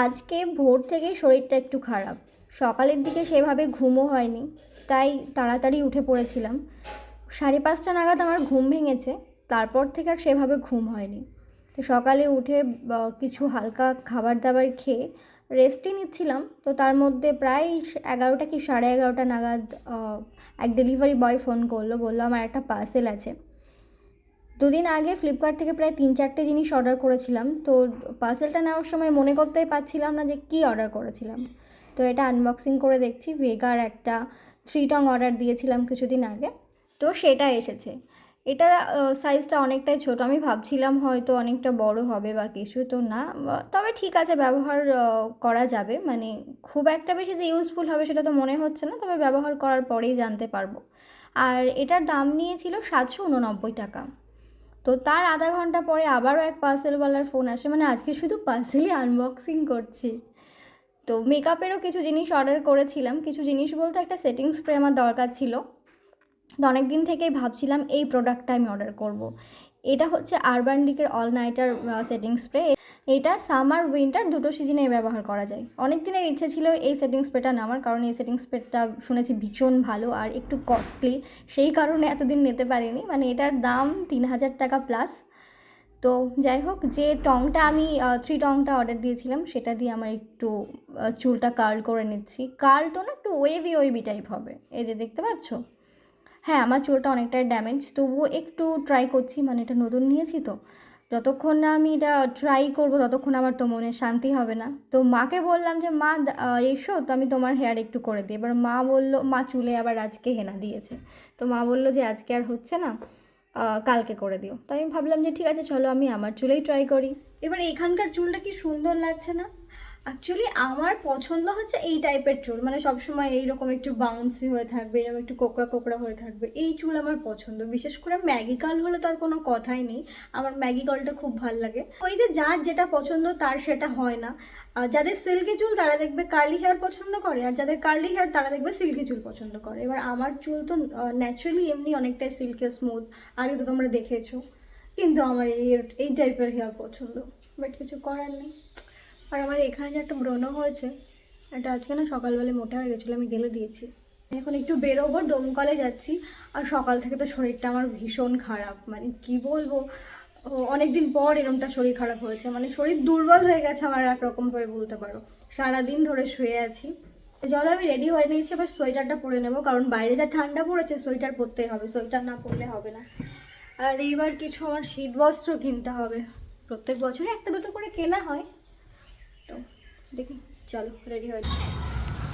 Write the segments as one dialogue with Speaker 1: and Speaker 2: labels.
Speaker 1: আজকে ভোর থেকে শরীরটা একটু খারাপ। সকালের দিকে সেভাবে ঘুমও হয়নি, তাই তাড়াতাড়ি উঠে পড়েছিলাম। সাড়ে পাঁচটা নাগাদ আমার ঘুম ভেঙেছে, তারপর থেকে আর সেভাবে ঘুম হয়নি। তো সকালে উঠে কিছু হালকা খাবার দাবার খেয়ে রেস্টই নিচ্ছিলাম। তো তার মধ্যে প্রায় এগারোটা কি সাড়ে এগারোটা নাগাদ এক ডেলিভারি বয় ফোন করল, বলল, আমার একটা পার্সেল আছে। দুদিন আগে ফ্লিপকার্ট থেকে প্রায় তিন চারটে জিনিস অর্ডার করেছিলাম। তো পার্সেলটা নেওয়ার সময় মনে করতেই পারছিলাম না যে কী অর্ডার করেছিলাম। তো এটা আনবক্সিং করে দেখছি। ভেগার একটা থ্রি টং অর্ডার দিয়েছিলাম কিছুদিন আগে। তো সেটা এসেছে। এটা সাইজটা অনেকটাই ছোট। আমি ভাবছিলাম হয়তো অনেকটা বড় হবে বা কিছু, তো না। তবে ঠিক আছে, ব্যবহার করা যাবে। মানে খুব একটা বেশি যে ইউজফুল হবে সেটা তো মনে হচ্ছে না। তবে ব্যবহার করার পরেই জানতে পারব। আর এটার দাম নিয়েছিল সাতশো উননব্বই টাকা। তো তার আধা ঘণ্টা পরে আবারও এক পার্সেলওয়ালার ফোন আসে। মানে আজকে শুধু পার্সেলই আনবক্সিং করছি। তো মেকআপেরও কিছু জিনিস অর্ডার করেছিলাম। কিছু জিনিস বলতে একটা সেটিং স্প্রে আমার দরকার ছিল। তো অনেক দিন থেকেই ভাবছিলাম এই প্রোডাক্টটা আমি অর্ডার করব। এটা হচ্ছে আরবান ডিকের অল নাইটার সেটিং স্প্রে এটা সামার উইন্টার দুটো সিজনেই ব্যবহার করা যায়। অনেক দিনের ইচ্ছে ছিল এই সেটিং স্প্রেটা নামার কারণ এই সেটিং স্প্রেটা শুনেছি ভীষণ ভালো আর একটু কস্টলি সেই কারণে এতদিন নিতে পারিনি। মানে এটার দাম তিন হাজার টাকা প্লাস তো যাই হোক, যে টংটা আমি থ্রি টংটা অর্ডার দিয়েছিলাম, সেটা দিয়ে আমার একটু চুলটা কার্ল করে নিচ্ছি। কার্ল তো না, একটু ওয়েভি ওয়েভি টাইপ হবে। এই যে দেখতে পাচ্ছ? হ্যাঁ আমার চুলটা অনেকটাই ড্যামেজ তবুও একটু ট্রাই করছি মানে এটা নতুন নিয়েছি তো। যতক্ষণ না আমি এটা ট্রাই করব, ততক্ষণ আমার তো মনে শান্তি হবে না। তো মাকে বললাম যে, মা এসো, তো আমি তোমার হেয়ার একটু করে দিই। এবার মা বলল, মা চুলে আবার আজকে হেনা দিয়েছে। তো মা বলল যে, আজকে আর হচ্ছে না কালকে করে দিও। তো আমি ভাবলাম যে, ঠিক আছে, চলো আমি আমার চুলেই ট্রাই করি। এবার এখানকার চুলটা কি সুন্দর লাগছে না? অ্যাকচুয়ালি আমার পছন্দ হচ্ছে এই টাইপের চুল। মানে সবসময় এইরকম একটু বাউন্সি হয়ে থাকবে, এরকম একটু কোকড়া কোকড়া হয়ে থাকবে। এই চুল আমার পছন্দ। বিশেষ করে ম্যাগি কাল হলে তার কোনো কথাই নেই। আমার ম্যাগি কালটা খুব ভালো লাগে। ওই যে যার যেটা পছন্দ তার সেটা হয় না। যাদের সিল্কি চুল তারা দেখবে কার্লি হেয়ার পছন্দ করে, আর যাদের কার্লি হেয়ার তারা দেখবে সিল্কি চুল পছন্দ করে। এবার আমার চুল তো ন্যাচারালি এমনি অনেকটাই সিল্কি স্মুথ আগে তো তোমরা দেখেছ। কিন্তু আমার এই এই টাইপের হেয়ার পছন্দ। বাট কিছু করার নেই। আর আমার এখানে যে একটা ব্রণ হয়েছে, এটা আজকে না সকালবেলা মোটা হয়ে গেছিল, আমি গেলে দিয়েছি। এখন একটু বেরোবো ডোমকলে যাচ্ছি, আর সকাল থেকে তো শরীরটা আমার ভীষণ খারাপ। মানে কি বলব অনেক দিন পর এরমটা শরীর খারাপ হয়েছে। মানে শরীর দুর্বল হয়ে গেছে আমার একরকমভাবে বলতে পারো। সারাদিন ধরে শুয়ে আছি। চলো আমি রেডি হয়ে নিয়েছি, এবার সোয়েটারটা পরে নেব, কারণ বাইরে যা ঠান্ডা পড়েছে, সোয়েটার পরতেই হবে, সোয়েটার না পরলে হবে না। আর এইবার কিছু আমার শীত বস্ত্র কিনতে হবে। প্রত্যেক বছরে একটা দুটো করে কেনা হয়। দেখি চলো রেডি হয়ে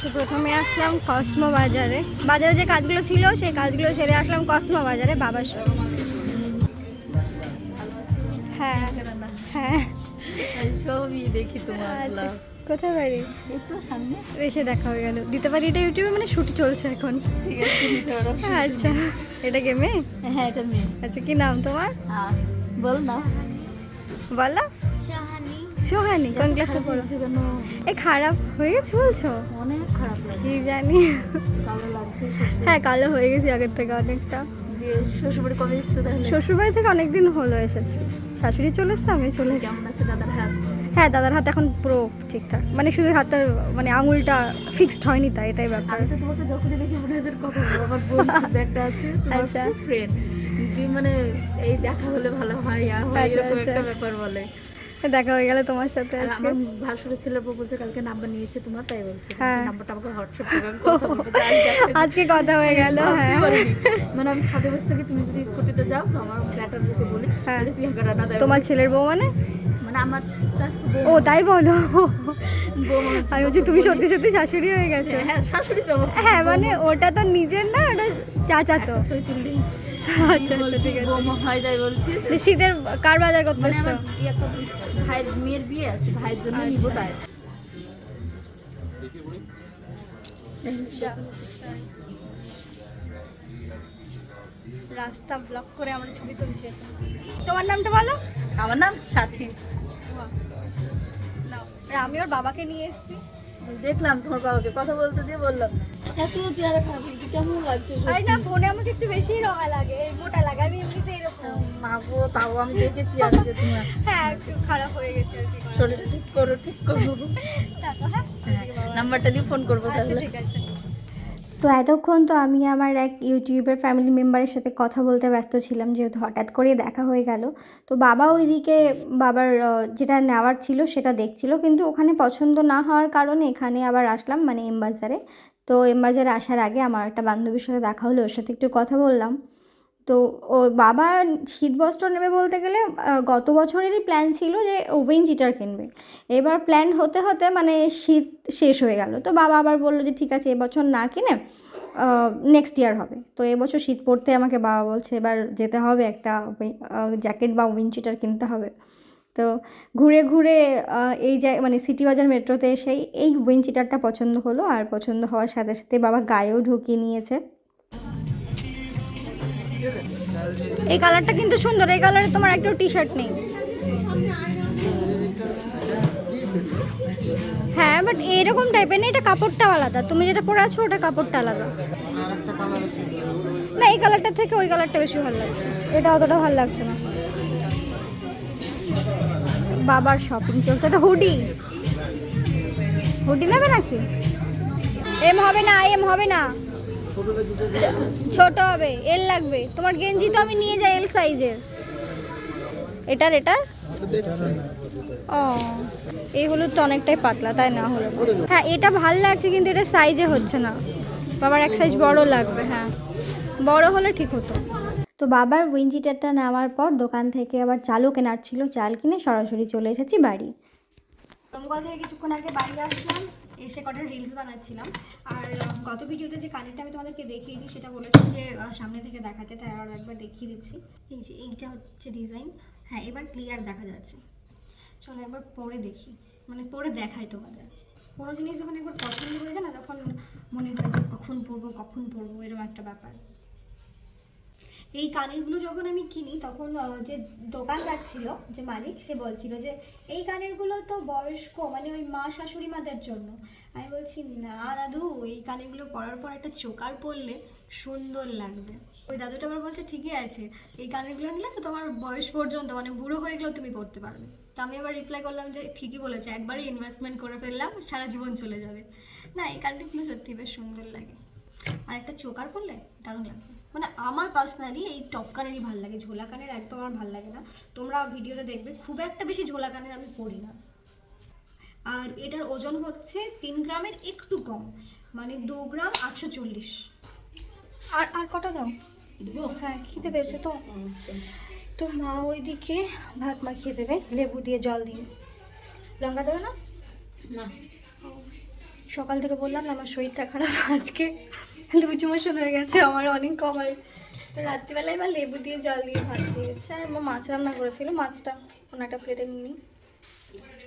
Speaker 1: তো প্রথমে আসলাম কসমো বাজারে। বাজারে যে কাজগুলো ছিল সেই কাজগুলো সেরে আসলাম কসমো বাজারে বাবার সাথে। হ্যাঁ হ্যাঁ।
Speaker 2: সবই দেখি তোমার
Speaker 1: আচ্ছা কোথায় বাড়ি?
Speaker 2: একটু সামনে।
Speaker 1: এসে দেখা হয়ে গেল। দিতে পারি এটা ইউটিউবে? মানে শুট চলছে এখন।
Speaker 2: ঠিক আছে
Speaker 1: আচ্ছা এটা কে মেয়ে?
Speaker 2: হ্যাঁ এটা মেয়ে।
Speaker 1: আচ্ছা কি নাম তোমার?
Speaker 2: বল না
Speaker 1: বলো। সোহানি কোন ক্লাসে পড়ো এ খারাপ হয়ে গেছে বলছো?
Speaker 2: অনেক খারাপ
Speaker 1: কি জানি। হ্যাঁ কালো হয়ে গেছি আগের থেকে অনেকটা।
Speaker 2: শ্বশুরবাড়ি কবে এসছো তাহলে?
Speaker 1: শ্বশুরবাড়ি থেকে অনেক দিন হলো এসেছি। শাশুড়ি চলে এসছে আমি চলে এসেছি।
Speaker 2: দাদার হাত?
Speaker 1: হ্যাঁ দাদার হাত এখন পুরো ঠিকঠাক। মানে শুধু হাতটা মানে আঙুলটা ফিক্সড হয়নি তাই এটাই ব্যাপার।
Speaker 2: আমি তো তোমাকে যখনই দেখি মনে হয় কখন আমার বন্ধু একটা আছে
Speaker 1: আচ্ছা।
Speaker 2: ফ্রেন্ড মানে এই দেখা হলে ভালো হয় আর
Speaker 1: আচ্ছা,
Speaker 2: এরকম
Speaker 1: আচ্ছা।
Speaker 2: একটা ব্যাপার বলে।
Speaker 1: দেখা হয়ে গেল তোমার সাথে আজকে।
Speaker 2: আমার ভাসুরের ছেলের বউ বলছে কালকে নাম্বার নিয়েছে তোমার তাই বলছে।
Speaker 1: হ্যাঁ।
Speaker 2: নাম্বারটা আমাকে হোয়াটসঅ্যাপ দেখা-
Speaker 1: আজকে কথা হয়ে গেল হ্যাঁ।
Speaker 2: মানে আমি ছাদে বসে থাকি তুমি যদি স্কুটিতে যাও তো আমার ফ্ল্যাটের বুকে বলি
Speaker 1: হ্যাঁ।
Speaker 2: বলে প্রিয়াঙ্কা রানা
Speaker 1: তোমার ছেলের বউ মানে?
Speaker 2: মানে আমার জাস্ট বউ।
Speaker 1: ও তাই বলো। আমি বলছি তুমি সত্যি সত্যি শাশুড়ি হয়ে গেছো?
Speaker 2: হ্যাঁ শাশুড়ি তো
Speaker 1: হ্যাঁ মানে ওটা তো নিজের না ওটা চাচা তো। আচ্ছা আচ্ছা শীতের কার বাজার করতে
Speaker 2: মানে ইয়ে ভাইয়ের মেয়ের বিয়ে আছে ভাইয়ের জন্য নিব
Speaker 1: আচ্ছা।
Speaker 2: তাই।
Speaker 1: রাস্তা ব্লক করে আমরা ছবি তুলছি। তোমার নামটা বলো?
Speaker 2: আমার নাম সাথী।
Speaker 1: আমি ওর বাবাকে নিয়ে এসেছি।
Speaker 2: দেখলাম তোমার বাবাকে কথা বলতে যে বললাম এত চেহারা খারাপ হয়েছে কেমন লাগছে
Speaker 1: আরে না ফোনে আমাকে একটু বেশি রঙা লাগে এই মোটা লাগে আমি এমনিতে এরকম।
Speaker 2: মাগো তাও আমি দেখেছি আর কি তোমার।
Speaker 1: হ্যাঁ একটু খারাপ হয়ে গেছে আর কি
Speaker 2: শরীরটা ঠিক করো ঠিক করো।
Speaker 1: হ্যাঁ
Speaker 2: নাম্বারটা দিয়ে ফোন করব
Speaker 1: আচ্ছা
Speaker 2: তাহলে।
Speaker 1: ঠিক আছে।
Speaker 3: তো এতক্ষণ তো আমি আমার এক ইউটিউবের ফ্যামিলি মেম্বারের সাথে কথা বলতে ব্যস্ত ছিলাম, যেহেতু হঠাৎ করে দেখা হয়ে গেল। তো বাবা ওইদিকে, বাবার যেটা নেওয়ার ছিল সেটা দেখছিল, কিন্তু ওখানে পছন্দ না হওয়ার কারণে এখানে আবার আসলাম মানে এমবাজারে। তো এমবাজারে আসার আগে আমার একটা বান্ধবীর সাথে দেখা হলো, ওর সাথে একটু কথা বললাম। তো ও বাবা শীত বস্ত্র নেবে বলতে গেলে গত বছরেরই প্ল্যান ছিল যে ওভেন চিটার কিনবে। এবার প্ল্যান হতে হতে মানে শীত শেষ হয়ে গেল। তো বাবা আবার বলল যে, ঠিক আছে এবছর না কিনে নেক্সট ইয়ার হবে। তো এবছর শীত পড়তে আমাকে বাবা বলছে, এবার যেতে হবে একটা জ্যাকেট বা উইন চিটার কিনতে হবে। তো ঘুরে ঘুরে এই জায় মানে সিটি বাজার মেট্রোতে এসেই এই উইন চিটারটা পছন্দ হলো। আর পছন্দ হওয়ার সাথে সাথে বাবা গায়েও ঢুকিয়ে নিয়েছে।
Speaker 1: এই কালারটা কিন্তু সুন্দর, এই কালারে তোমার একটা টি শার্ট নেই। হ্যাঁ বাট এরকম টাইপের না এটা কাপড়টা আলাদা। তুমি যেটা পরে আছো, ওটা কাপড়টা আলাদা। না, এই কালারটা থেকে ওই কালারটা বেশি ভালো লাগছে। এটা অতটা ভালো লাগছে না। বাবার শপিং চলছে, এটা হুডি হুডি নেবে নাকি? এম হবে না এম হবে না। ছোট হবে এল লাগবে। তোমার গেঞ্জি তো আমি নিয়ে যাই এল সাইজের এটার এটা ও, এই হলুদ তো অনেকটাই পাতলা, তাই না হলো? হ্যাঁ এটা ভালো লাগছে, কিন্তু এটা সাইজে হচ্ছে না। বাবার এক সাইজ বড় লাগবে হ্যাঁ। বড় হলে ঠিক হতো।
Speaker 3: তো বাবার উইন চিটারটা নেওয়ার পর দোকান থেকে আবার চালও কেনার ছিল, চাল কিনে সরাসরি চলে এসেছি বাড়ি।
Speaker 1: দমকল থেকে কিছুক্ষণ আগে বাড়ি আসলাম, এসে কটা রিলস বানাচ্ছিলাম। আর গত ভিডিওতে যে কানেরটা আমি তোমাদেরকে দেখিয়েছি, সেটা বলেছি যে সামনে থেকে দেখাতে, তাই আরও একবার দেখিয়ে দিচ্ছি। এই যে, এইটা হচ্ছে ডিজাইন হ্যাঁ এবার ক্লিয়ার দেখা যাচ্ছে। চলো একবার পরে দেখি। মানে পরে দেখাই তোমাদের। কোনো জিনিস যখন একবার পছন্দ হয়ে যায় না, তখন মনে হয় যে কখন পরবো কখন পরবো, এরকম একটা ব্যাপার। এই কানেরগুলো যখন আমি কিনি, তখন যে দোকানদার ছিল, যে মালিক, সে বলছিল যে, এই কানেরগুলো তো বয়স্ক মানে ওই মা শাশুড়ি মাদের জন্য। আমি বলছি, না দাদু, এই কানেরগুলো পরার পর একটা চোকার পরলে সুন্দর লাগবে। ওই দাদুটা আবার বলছে, ঠিকই আছে, এই কানেরগুলো নিলে তো তোমার বয়স পর্যন্ত মানে বুড়ো হয়ে গেলেও তুমি পড়তে পারবে। তো আমি আবার রিপ্লাই করলাম যে, ঠিকই বলেছে, একবারই ইনভেস্টমেন্ট করে ফেললাম, সারা জীবন চলে যাবে। না, এই কানেরগুলো সত্যি বেশ সুন্দর লাগে। আর একটা চোকার পরলে দারুণ লাগবে। মানে আমার পার্সোনালি এই টপ কানেরই ভালো লাগে ঝোলা কানের একদম আমার ভালো লাগে না। তোমরা ভিডিওতে দেখবে খুব একটা বেশি ঝোলা কানের আমি পরি না। আর এটার ওজন হচ্ছে তিন গ্রামের একটু কম মানে দু গ্রাম আটশো চল্লিশ। আর আর কটা দাও? হ্যাঁ খেতে পেয়েছে তো। তো মা ওইদিকে ভাত মাখিয়ে দেবে লেবু দিয়ে জল দিয়ে। লঙ্কা দেবে না?
Speaker 2: না।
Speaker 1: সকাল থেকে বললাম আমার শরীরটা খারাপ আজকে। লুচু মোশন হয়ে গেছে আমার অনেক কমার। তো রাত্রিবেলায় এবার লেবু দিয়ে জল দিয়ে ভাত দিয়েছে আর আমার মাছ রান্না করেছিল মাছটা কোনো একটা প্লেটে নিই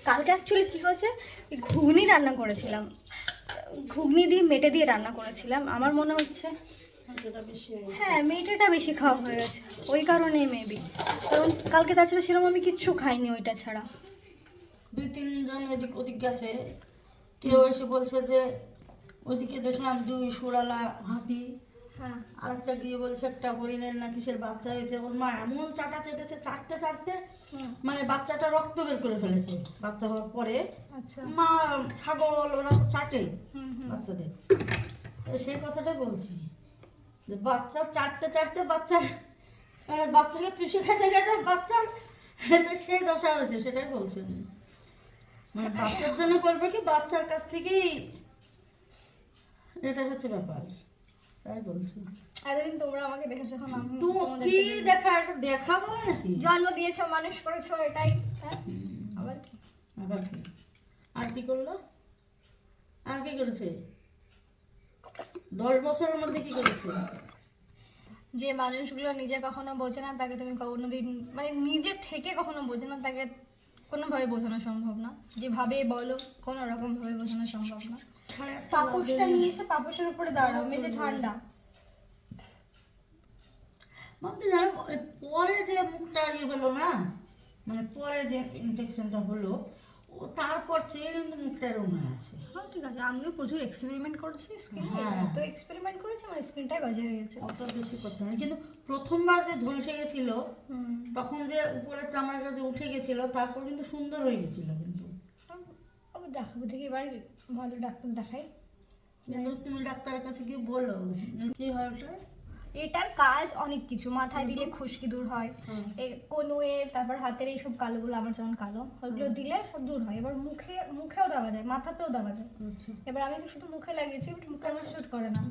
Speaker 1: কালকে অ্যাকচুয়ালি কী হয়েছে ঘুগনি রান্না করেছিলাম। ঘুগনি দিয়ে মেটে দিয়ে রান্না করেছিলাম। আমার মনে হচ্ছে হ্যাঁ মেটেটা বেশি খাওয়া হয়ে গেছে। ওই কারণেই মেবি কারণ কালকে তাছাড়া সেরকম আমি কিচ্ছু খাইনি ওইটা ছাড়া।
Speaker 4: দুই তিনজন এদিক ওদিক গেছে। কেউ এসে বলছে যে ওইদিকে দেখলাম দুই সুরালা হাতি।
Speaker 1: হ্যাঁ।
Speaker 4: আর একটা গিয়ে বলছে একটা হরিণের না কিসের বাচ্চা হয়েছে? ওর মা এমন চাটা চেটেছে চাটতে চাটতে মানে বাচ্চাটা রক্ত বের করে ফেলেছে। বাচ্চা হওয়ার পরে
Speaker 1: আচ্ছা।
Speaker 4: মা ছাগল ওরা চাটে বাচ্চাদের। সেই কথাটা বলছি যে বাচ্চা চাটতে চাটতে বাচ্চা মানে বাচ্চাকে চুষে খেতে খেতে বাচ্চার সেই দশা হয়েছে সেটাই বলছি। মানে বাচ্চার জন্য করবে কি? বাচ্চার কাছ থেকেই এটা হচ্ছে ব্যাপার। তাই বলছি।
Speaker 1: এতদিন তোমরা আমাকে দেখেছ এখন আমি
Speaker 4: কি
Speaker 1: দেখা
Speaker 4: দেখা বলে নাকি?
Speaker 1: জন্ম দিয়েছ মানুষ করেছ এটাই। হ্যাঁ? আবার কি?
Speaker 4: আবার কি? আর কি করল? আর কি করেছে? দশ বছরের মধ্যে কি করেছে?
Speaker 1: যে মানুষগুলো নিজে কখনো বোঝে না তাকে তুমি কখনো দিন মানে নিজে থেকে কখনো বোঝে না তাকে কোনোভাবে বোঝানো সম্ভব না। যেভাবে বলো কোনো রকম ভাবে বোঝানো সম্ভব না। পাপোশটা নিয়ে এসে পাপোশের উপরে দাঁড়াও মেঝে ঠান্ডা।
Speaker 4: ভাবতে জানো পরে যে মুখটা ইয়ে হলো না মানে পরে যে ইনফেকশনটা হলো তারপর থেকে কিন্তু মুখটা এরকম আছে।
Speaker 1: হ্যাঁ ঠিক আছে। আমিও প্রচুর এক্সপেরিমেন্ট করেছি স্কিনে
Speaker 4: হ্যাঁ।
Speaker 1: এত এক্সপেরিমেন্ট করেছি আমার স্কিনটাই বাজে হয়ে গেছে।
Speaker 4: অত বেশি করতে হবে কিন্তু প্রথমবার যে ঝলসে গেছিল তখন যে উপরের চামড়াটা যে উঠে গেছিল তারপর কিন্তু সুন্দর হয়ে গেছিল কিন্তু।
Speaker 1: আবার দেখাবো থেকে এবার ভালো ডাক্তার দেখাই।
Speaker 4: তুমি ডাক্তারের কাছে গিয়ে বলো। কি হয় ওটা?
Speaker 1: এটার কাজ অনেক কিছু। মাথায় দিলে খুশকি দূর হয়। কনুয়ে তারপর হাতের এইসব কালোগুলো আমার যেমন কালো ওইগুলো দিলে সব দূর হয়। এবার মুখে মুখেও দেওয়া যায় মাথাতেও দেওয়া যায়।
Speaker 4: আচ্ছা।
Speaker 1: এবার আমি তো শুধু মুখে লাগিয়েছি বাট মুখে আমার শ্যুট করে না।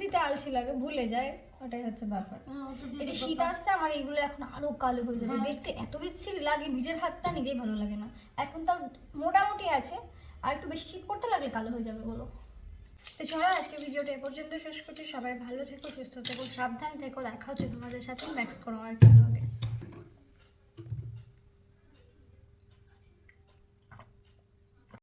Speaker 1: দিতে আলসি লাগে ভুলে যায় ওটাই হচ্ছে ব্যাপার।
Speaker 4: হ্যাঁ,
Speaker 1: এই যে শীত আসছে আমার এইগুলো এখন আরও কালো হয়ে যাবে। দেখতে এত বিচ্ছিরি লাগে নিজের হাতটা নিজেই ভালো লাগে না। এখন তাও মোটামুটি আছে আর একটু বেশি শীত পড়তে লাগলে কালো হয়ে যাবে বলো। তো চলো আজকে ভিডিওটা এ পর্যন্ত শেষ করছি সবাই ভালো থেকো, সুস্থ থেকো, সাবধান থেকো দেখা হচ্ছে তোমাদের সাথে ম্যাক্স করো আর।